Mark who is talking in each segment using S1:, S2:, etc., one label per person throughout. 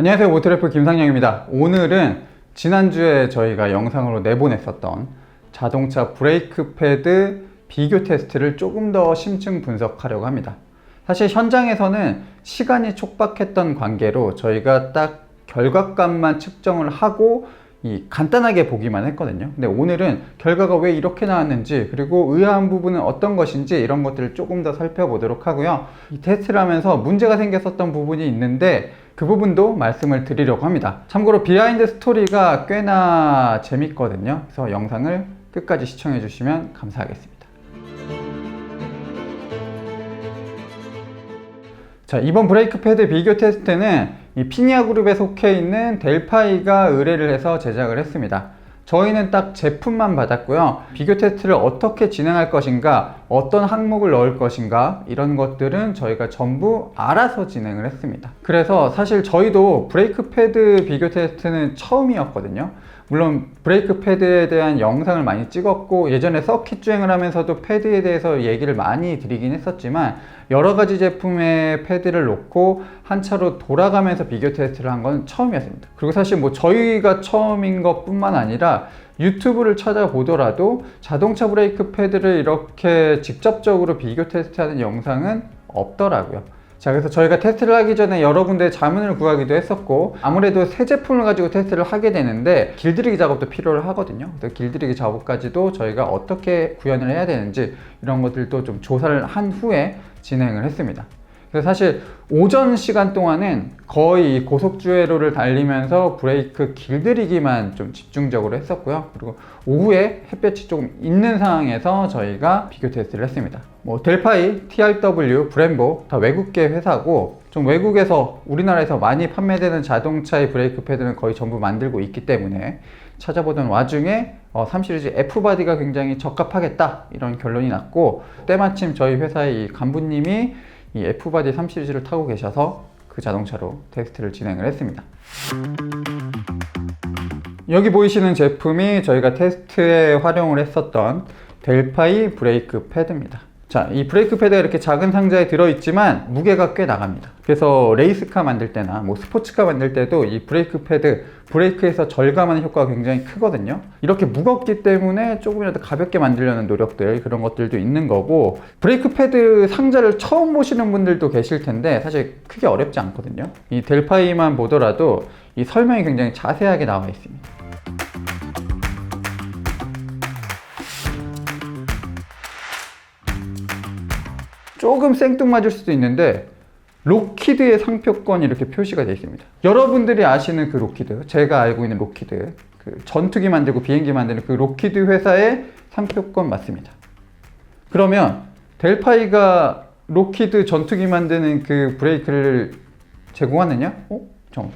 S1: 안녕하세요 모트래프 김상영입니다 오늘은 지난주에 저희가 영상으로 내보냈었던 자동차 브레이크 패드 비교 테스트를 조금 더 심층 분석하려고 합니다 사실 현장에서는 시간이 촉박했던 관계로 저희가 딱 결과값만 측정을 하고 이 간단하게 보기만 했거든요. 근데 오늘은 결과가 왜 이렇게 나왔는지 그리고 의아한 부분은 어떤 것인지 이런 것들을 조금 더 살펴보도록 하고요. 이 테스트를 하면서 문제가 생겼었던 부분이 있는데 그 부분도 말씀을 드리려고 합니다. 참고로 비하인드 스토리가 꽤나 재밌거든요. 그래서 영상을 끝까지 시청해 주시면 감사하겠습니다. 자, 이번 브레이크 패드 비교 테스트는 이 피니아 그룹에 속해 있는 델파이가 의뢰를 해서 제작을 했습니다. 저희는 딱 제품만 받았고요. 비교 테스트를 어떻게 진행할 것인가, 어떤 항목을 넣을 것인가, 이런 것들은 저희가 전부 알아서 진행을 했습니다. 그래서 사실 저희도 브레이크 패드 비교 테스트는 처음이었거든요. 물론 브레이크 패드에 대한 영상을 많이 찍었고 예전에 서킷 주행을 하면서도 패드에 대해서 얘기를 많이 드리긴 했었지만 여러 가지 제품의 패드를 놓고 한 차로 돌아가면서 비교 테스트를 한 건 처음이었습니다. 그리고 사실 뭐 저희가 처음인 것 뿐만 아니라 유튜브를 찾아보더라도 자동차 브레이크 패드를 이렇게 직접적으로 비교 테스트하는 영상은 없더라고요. 자, 그래서 저희가 테스트를 하기 전에 여러 군데 자문을 구하기도 했었고, 아무래도 새 제품을 가지고 테스트를 하게 되는데, 길들이기 작업도 필요를 하거든요. 그래서 길들이기 작업까지도 저희가 어떻게 구현을 해야 되는지, 이런 것들도 좀 조사를 한 후에 진행을 했습니다. 그래서 사실 오전 시간 동안은 거의 고속주회로를 달리면서 브레이크 길들이기만 좀 집중적으로 했었고요. 그리고 오후에 햇볕이 조금 있는 상황에서 저희가 비교 테스트를 했습니다. 뭐 델파이, TRW, 브렘보 다 외국계 회사고 좀 외국에서 우리나라에서 많이 판매되는 자동차의 브레이크 패드는 거의 전부 만들고 있기 때문에 찾아보던 와중에 어, 3 시리즈 F 바디가 굉장히 적합하겠다 이런 결론이 났고 때마침 저희 회사의 이 간부님이 이 F 바디 3 시리즈를 타고 계셔서 그 자동차로 테스트를 진행을 했습니다. 여기 보이시는 제품이 저희가 테스트에 활용을 했었던 델파이 브레이크 패드입니다. 자, 이 브레이크 패드가 이렇게 작은 상자에 들어있지만 무게가 꽤 나갑니다. 그래서 레이스카 만들 때나 뭐 스포츠카 만들 때도 이 브레이크 패드, 브레이크에서 절감하는 효과가 굉장히 크거든요. 이렇게 무겁기 때문에 조금이라도 가볍게 만들려는 노력들, 그런 것들도 있는 거고, 브레이크 패드 상자를 처음 보시는 분들도 계실 텐데, 사실 크게 어렵지 않거든요. 이 델파이만 보더라도 이 설명이 굉장히 자세하게 나와 있습니다. 조금 생뚱맞을 수도 있는데 로키드의 상표권이 이렇게 표시가 되어 있습니다. 여러분들이 아시는 그 로키드, 제가 알고 있는 로키드, 그 전투기 만들고 비행기 만드는 그 로키드 회사의 상표권 맞습니다. 그러면 델파이가 로키드 전투기 만드는 그 브레이크를 제공하느냐? 어? 잠깐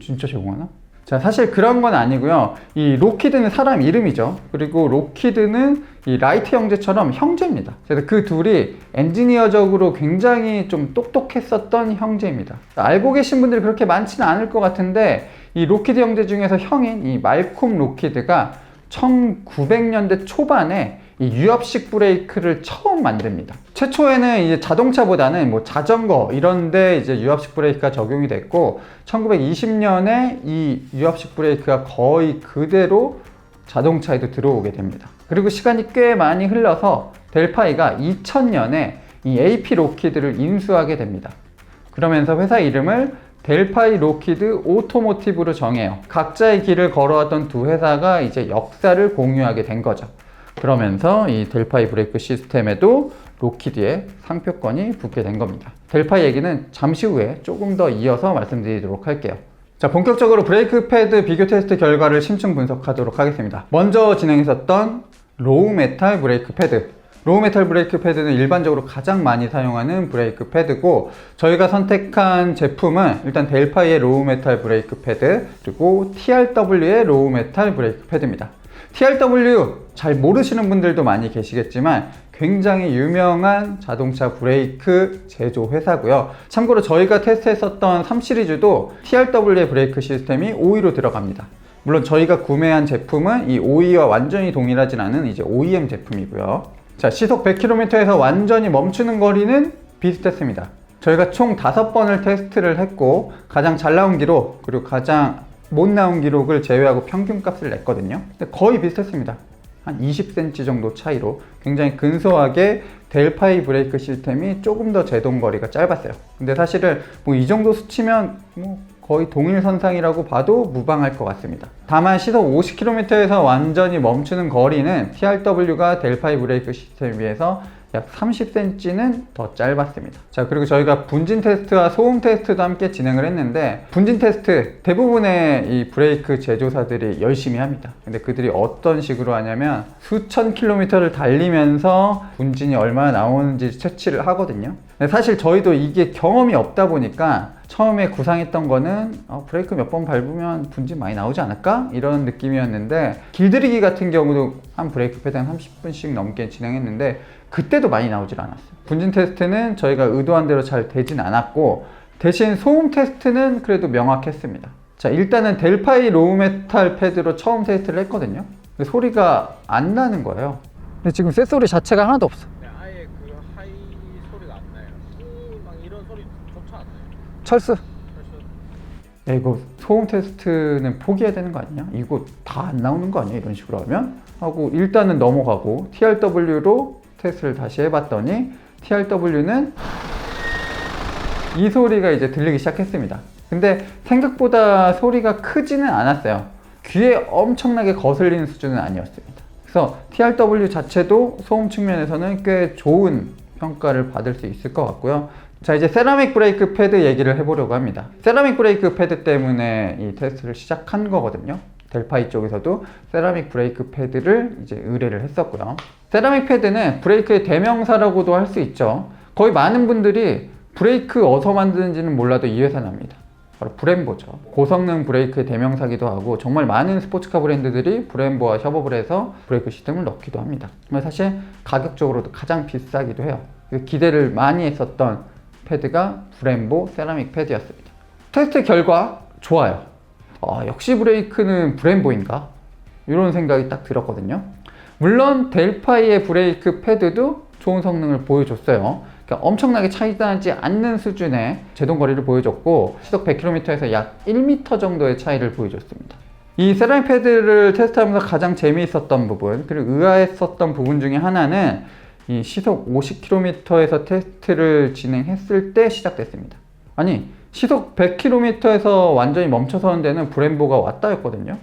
S1: 진짜 제공하나? 자, 사실 그런 건 아니고요. 이 로키드는 사람 이름이죠. 그리고 로키드는 이 라이트 형제처럼 형제입니다. 그래서 그 둘이 엔지니어적으로 굉장히 좀 똑똑했었던 형제입니다. 알고 계신 분들이 그렇게 많지는 않을 것 같은데 이 로키드 형제 중에서 형인 이 말콤 로키드가 1900년대 초반에 이 유압식 브레이크를 처음 만듭니다. 최초에는 이제 자동차보다는 뭐 자전거 이런데 이제 유압식 브레이크가 적용이 됐고 1920년에 이 유압식 브레이크가 거의 그대로 자동차에도 들어오게 됩니다. 그리고 시간이 꽤 많이 흘러서 델파이가 2000년에 이 AP 로키드를 인수하게 됩니다. 그러면서 회사 이름을 델파이 로키드 오토모티브로 정해요. 각자의 길을 걸어왔던 두 회사가 이제 역사를 공유하게 된 거죠. 그러면서 이 델파이 브레이크 시스템에도 로키드의 상표권이 붙게 된 겁니다. 델파이 얘기는 잠시 후에 조금 더 이어서 말씀드리도록 할게요. 자, 본격적으로 브레이크 패드 비교 테스트 결과를 심층 분석하도록 하겠습니다. 먼저 진행했었던 로우 메탈 브레이크 패드. 로우 메탈 브레이크 패드는 일반적으로 가장 많이 사용하는 브레이크 패드고 저희가 선택한 제품은 일단 델파이의 로우 메탈 브레이크 패드 그리고 TRW의 로우 메탈 브레이크 패드입니다. TRW 잘 모르시는 분들도 많이 계시겠지만 굉장히 유명한 자동차 브레이크 제조 회사고요. 참고로 저희가 테스트했었던 3 시리즈도 TRW의 브레이크 시스템이 5위로 들어갑니다. 물론 저희가 구매한 제품은 이 5위와 완전히 동일하진 않은 이제 OEM 제품이고요. 자, 시속 100km에서 완전히 멈추는 거리는 비슷했습니다. 저희가 총 다섯 번을 테스트를 했고 가장 잘 나온 기록 그리고 가장 못 나온 기록을 제외하고 평균 값을 냈거든요. 근데 거의 비슷했습니다. 한 20cm 정도 차이로 굉장히 근소하게 델파이 브레이크 시스템이 조금 더 제동 거리가 짧았어요. 근데 사실은 뭐 이 정도 수치면 뭐 거의 동일선상이라고 봐도 무방할 것 같습니다. 다만 시속 50km에서 완전히 멈추는 거리는 TRW가 델파이 브레이크 시스템에 비해서 약 30cm는 더 짧았습니다. 자, 그리고 저희가 분진 테스트와 소음 테스트도 함께 진행을 했는데, 분진 테스트 대부분의 이 브레이크 제조사들이 열심히 합니다. 근데 그들이 어떤 식으로 하냐면, 수천 킬로미터를 달리면서 분진이 얼마나 나오는지 채취를 하거든요. 사실 저희도 이게 경험이 없다 보니까, 처음에 구상했던 거는 어, 브레이크 몇 번 밟으면 분진 많이 나오지 않을까? 이런 느낌이었는데 길들이기 같은 경우도 한 브레이크 한 30분씩 넘게 진행했는데 그때도 많이 나오질 않았어요. 분진 테스트는 저희가 의도한 대로 잘 되진 않았고 대신 소음 테스트는 그래도 명확했습니다. 자 일단은 델파이 로우 메탈 패드로 처음 테스트를 했거든요. 소리가 안 나는 거예요. 근데 지금 쇳소리 자체가 하나도 없어.
S2: 네, 아예 그 하이 소리가 안 나요. 막 이런 소리 좋지 않나요?
S1: 철수. 야 이거 소음 테스트는 포기해야 되는 거 아니냐? 이거 다 안 나오는 거 아니야? 이런 식으로 하면 하고 일단은 넘어가고 TRW로 테스트를 다시 해봤더니 TRW는 이 소리가 이제 들리기 시작했습니다. 근데 생각보다 소리가 크지는 않았어요. 귀에 엄청나게 거슬리는 수준은 아니었습니다. 그래서 TRW 자체도 소음 측면에서는 꽤 좋은 평가를 받을 수 있을 것 같고요. 자, 이제 세라믹 브레이크 패드 얘기를 해보려고 합니다. 세라믹 브레이크 패드 때문에 이 테스트를 시작한 거거든요. 델파이 쪽에서도 세라믹 브레이크 패드를 이제 의뢰를 했었고요. 세라믹 패드는 브레이크의 대명사라고도 할 수 있죠. 거의 많은 분들이 브레이크 어디서 만드는지는 몰라도 이 회사 납니다. 바로 브렘보죠. 고성능 브레이크의 대명사기도 하고 정말 많은 스포츠카 브랜드들이 브렘보와 협업을 해서 브레이크 시스템을 넣기도 합니다. 사실 가격적으로도 가장 비싸기도 해요. 기대를 많이 했었던 패드가 브렘보 세라믹 패드였습니다. 테스트 결과 좋아요. 아, 역시 브레이크는 브렘보인가? 이런 생각이 딱 들었거든요. 물론 델파이의 브레이크 패드도 좋은 성능을 보여줬어요. 그러니까 엄청나게 차이 나지 않는 수준의 제동 거리를 보여줬고 시속 100km에서 약 1m 정도의 차이를 보여줬습니다. 이 세라믹 패드를 테스트하면서 가장 재미있었던 부분 그리고 의아했었던 부분 중에 하나는 이 시속 50km에서 테스트를 진행했을 때 시작됐습니다. 아니 시속 100km에서 완전히 멈춰서는 데는 브렘보가 왔다였거든요.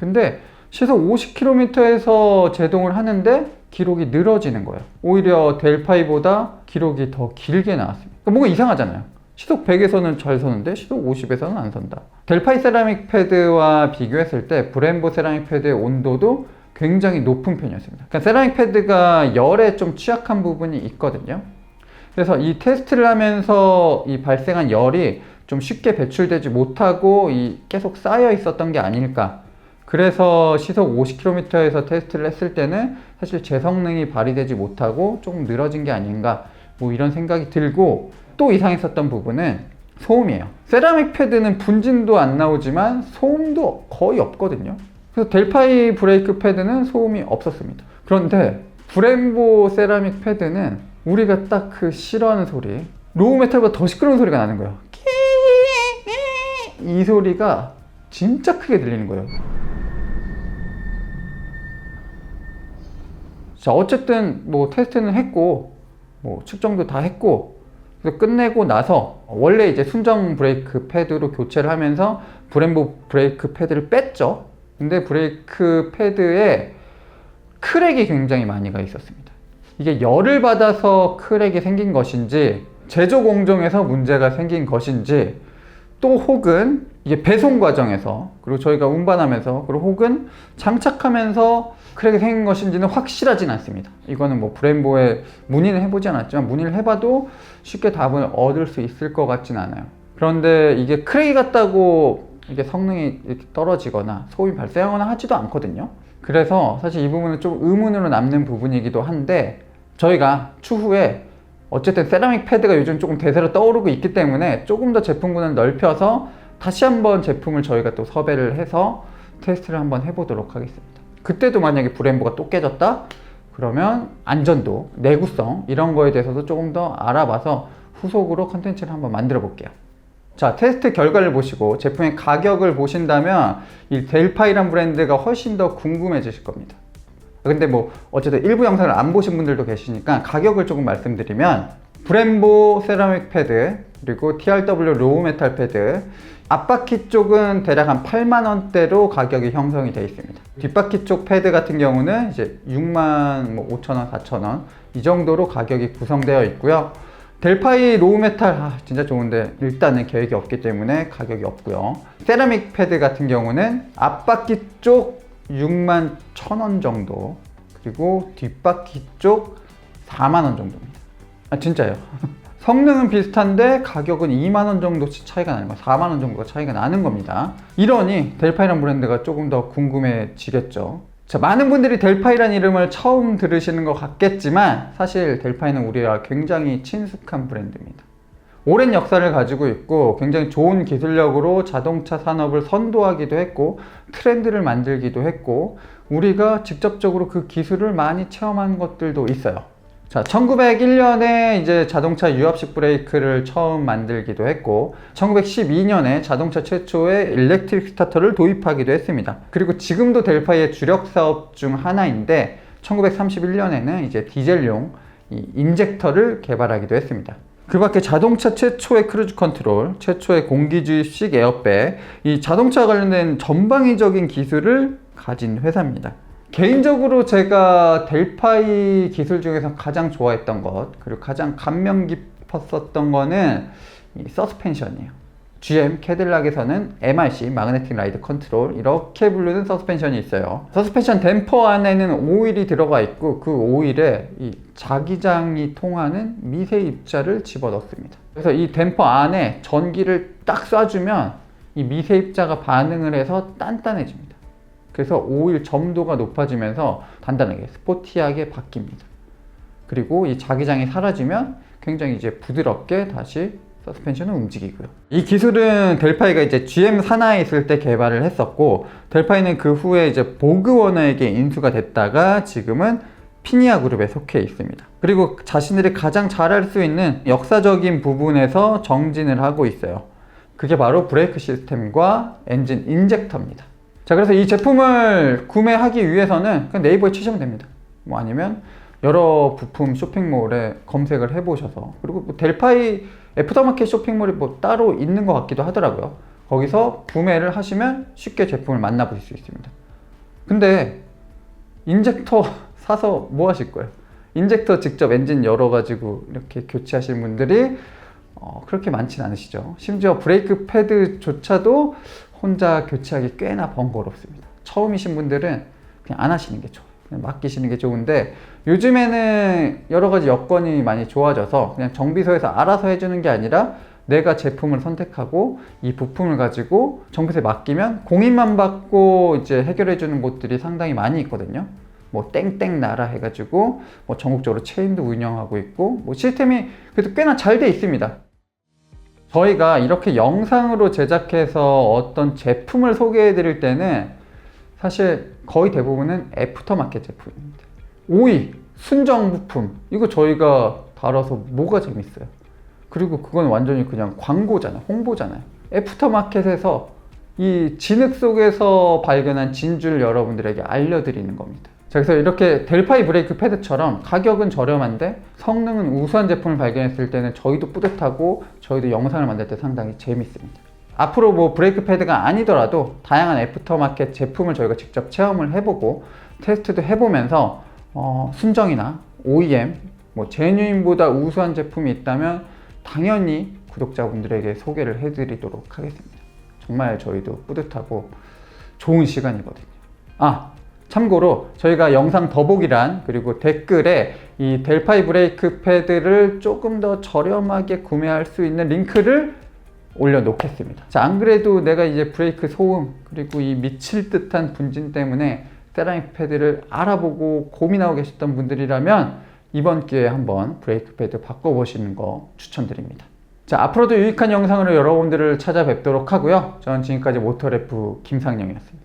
S1: 근데 시속 50km에서 제동을 하는데 기록이 늘어지는 거예요. 오히려 델파이보다 기록이 더 길게 나왔습니다. 그러니까 뭔가 이상하잖아요. 시속 100에서는 잘 서는데 시속 50에서는 안 선다. 델파이 세라믹 패드와 비교했을 때 브렘보 세라믹 패드의 온도도 굉장히 높은 편이었습니다. 그러니까 세라믹 패드가 열에 좀 취약한 부분이 있거든요. 그래서 이 테스트를 하면서 이 발생한 열이 좀 쉽게 배출되지 못하고 이 계속 쌓여 있었던 게 아닐까. 그래서 시속 50km에서 테스트를 했을 때는 사실 제 성능이 발휘되지 못하고 조금 늘어진 게 아닌가. 뭐 이런 생각이 들고 또 이상했었던 부분은 소음이에요. 세라믹 패드는 분진도 안 나오지만 소음도 거의 없거든요. 그래서 델파이 브레이크 패드는 소음이 없었습니다. 그런데 브렘보 세라믹 패드는 우리가 딱 그 싫어하는 소리 로우 메탈보다 더 시끄러운 소리가 나는 거예요. 이 소리가 진짜 크게 들리는 거예요. 자 어쨌든 뭐 테스트는 했고 뭐 측정도 다 했고 그래서 끝내고 나서 원래 이제 순정 브레이크 패드로 교체를 하면서 브렘보 브레이크 패드를 뺐죠. 근데 브레이크 패드에 크랙이 굉장히 많이 가 있었습니다. 이게 열을 받아서 크랙이 생긴 것인지 제조 공정에서 문제가 생긴 것인지 또 혹은 이게 배송 과정에서 그리고 저희가 운반하면서 그리고 혹은 장착하면서 크랙이 생긴 것인지는 확실하진 않습니다. 이거는 뭐 브렘보에 문의는 해보지 않았지만 문의를 해봐도 쉽게 답을 얻을 수 있을 것 같진 않아요. 그런데 이게 크랙이 같다고 이게 성능이 이렇게 떨어지거나 소음이 발생하거나 하지도 않거든요. 그래서 사실 이 부분은 좀 의문으로 남는 부분이기도 한데 저희가 추후에 어쨌든 세라믹 패드가 요즘 조금 대세로 떠오르고 있기 때문에 조금 더 제품군을 넓혀서 다시 한번 제품을 저희가 또 섭외를 해서 테스트를 한번 해보도록 하겠습니다. 그때도 만약에 브렘보가 또 깨졌다? 그러면 안전도, 내구성 이런 거에 대해서도 조금 더 알아봐서 후속으로 컨텐츠를 한번 만들어 볼게요. 자, 테스트 결과를 보시고 제품의 가격을 보신다면 이 델파이란 브랜드가 훨씬 더 궁금해지실 겁니다. 근데 뭐 어쨌든 일부 영상을 안 보신 분들도 계시니까 가격을 조금 말씀드리면 브렘보 세라믹 패드 그리고 TRW 로우 메탈 패드 앞바퀴 쪽은 대략 한 8만 원대로 가격이 형성이 되어 있습니다. 뒷바퀴 쪽 패드 같은 경우는 이제 6만 뭐 5천 원, 4천 원 이 정도로 가격이 구성되어 있고요. 델파이 로우 메탈 아, 진짜 좋은데 일단은 계획이 없기 때문에 가격이 없고요. 세라믹 패드 같은 경우는 앞바퀴 쪽 6만 1천 원 정도 그리고 뒷바퀴 쪽 4만 원 정도입니다. 아 진짜요? 성능은 비슷한데 가격은 2만 원 정도 차이가 나는 거, 4만 원 정도가 차이가 나는 겁니다. 이러니 델파이란 브랜드가 조금 더 궁금해지겠죠. 자, 많은 분들이 델파이란 이름을 처음 들으시는 것 같겠지만 사실 델파이는 우리와 굉장히 친숙한 브랜드입니다. 오랜 역사를 가지고 있고 굉장히 좋은 기술력으로 자동차 산업을 선도하기도 했고 트렌드를 만들기도 했고 우리가 직접적으로 그 기술을 많이 체험한 것들도 있어요. 자, 1901년에 이제 자동차 유압식 브레이크를 처음 만들기도 했고, 1912년에 자동차 최초의 일렉트릭 스타터를 도입하기도 했습니다. 그리고 지금도 델파이의 주력 사업 중 하나인데, 1931년에는 이제 디젤용 이 인젝터를 개발하기도 했습니다. 그 밖에 자동차 최초의 크루즈 컨트롤, 최초의 공기주입식 에어백, 이 자동차 관련된 전방위적인 기술을 가진 회사입니다. 개인적으로 제가 델파이 기술 중에서 가장 좋아했던 것, 그리고 가장 감명 깊었었던 거는 이 서스펜션이에요. GM 캐딜락에서는 MRC 마그네틱 라이드 컨트롤 이렇게 부르는 서스펜션이 있어요. 서스펜션 댐퍼 안에는 오일이 들어가 있고 그 오일에 이 자기장이 통하는 미세 입자를 집어 넣습니다. 그래서 이 댐퍼 안에 전기를 딱 쏴주면 이 미세 입자가 반응을 해서 단단해집니다. 그래서 오일 점도가 높아지면서 단단하게 스포티하게 바뀝니다. 그리고 이 자기장이 사라지면 굉장히 이제 부드럽게 다시 서스펜션은 움직이고요. 이 기술은 델파이가 이제 GM 산하에 있을 때 개발을 했었고 델파이는 그 후에 이제 보그워너에게 인수가 됐다가 지금은 피니아 그룹에 속해 있습니다. 그리고 자신들이 가장 잘할 수 있는 역사적인 부분에서 정진을 하고 있어요. 그게 바로 브레이크 시스템과 엔진 인젝터입니다. 자, 그래서 이 제품을 구매하기 위해서는 그냥 네이버에 치시면 됩니다. 뭐 아니면 여러 부품 쇼핑몰에 검색을 해보셔서 그리고 뭐 델파이 애프터마켓 쇼핑몰이 뭐 따로 있는 것 같기도 하더라고요. 거기서 구매를 하시면 쉽게 제품을 만나보실 수 있습니다. 근데 인젝터 사서 뭐 하실 거예요? 인젝터 직접 엔진 열어가지고 이렇게 교체하시는 분들이 어, 그렇게 많진 않으시죠. 심지어 브레이크 패드조차도 혼자 교체하기 꽤나 번거롭습니다. 처음이신 분들은 그냥 안 하시는 게 좋아요. 맡기시는 게 좋은데 요즘에는 여러 가지 여건이 많이 좋아져서 그냥 정비소에서 알아서 해주는 게 아니라 내가 제품을 선택하고 이 부품을 가지고 정비소에 맡기면 공인만 받고 이제 해결해 주는 곳들이 상당히 많이 있거든요. 뭐 땡땡 나라 해가지고 뭐 전국적으로 체인도 운영하고 있고 뭐 시스템이 그래도 꽤나 잘 돼 있습니다. 저희가 이렇게 영상으로 제작해서 어떤 제품을 소개해 드릴 때는 사실 거의 대부분은 애프터마켓 제품입니다. 오이, 순정 부품 이거 저희가 다뤄서 뭐가 재밌어요? 그리고 그건 완전히 그냥 광고잖아요. 홍보잖아요. 애프터마켓에서 이 진흙 속에서 발견한 진주를 여러분들에게 알려드리는 겁니다. 자, 그래서 이렇게 델파이 브레이크 패드처럼 가격은 저렴한데 성능은 우수한 제품을 발견했을 때는 저희도 뿌듯하고 저희도 영상을 만들 때 상당히 재밌습니다. 앞으로 뭐 브레이크 패드가 아니더라도 다양한 애프터마켓 제품을 저희가 직접 체험을 해보고 테스트도 해보면서 어, 순정이나 OEM, 뭐 제뉴인보다 우수한 제품이 있다면 당연히 구독자분들에게 소개를 해드리도록 하겠습니다. 정말 저희도 뿌듯하고 좋은 시간이거든요. 아, 참고로 저희가 영상 더보기란 그리고 댓글에 이 델파이 브레이크 패드를 조금 더 저렴하게 구매할 수 있는 링크를 올려놓겠습니다. 자, 안 그래도 내가 이제 브레이크 소음 그리고 이 미칠 듯한 분진 때문에 세라믹 패드를 알아보고 고민하고 계셨던 분들이라면 이번 기회에 한번 브레이크 패드 바꿔보시는 거 추천드립니다. 자, 앞으로도 유익한 영상으로 여러분들을 찾아뵙도록 하고요. 저는 지금까지 모터래프 김상영이었습니다.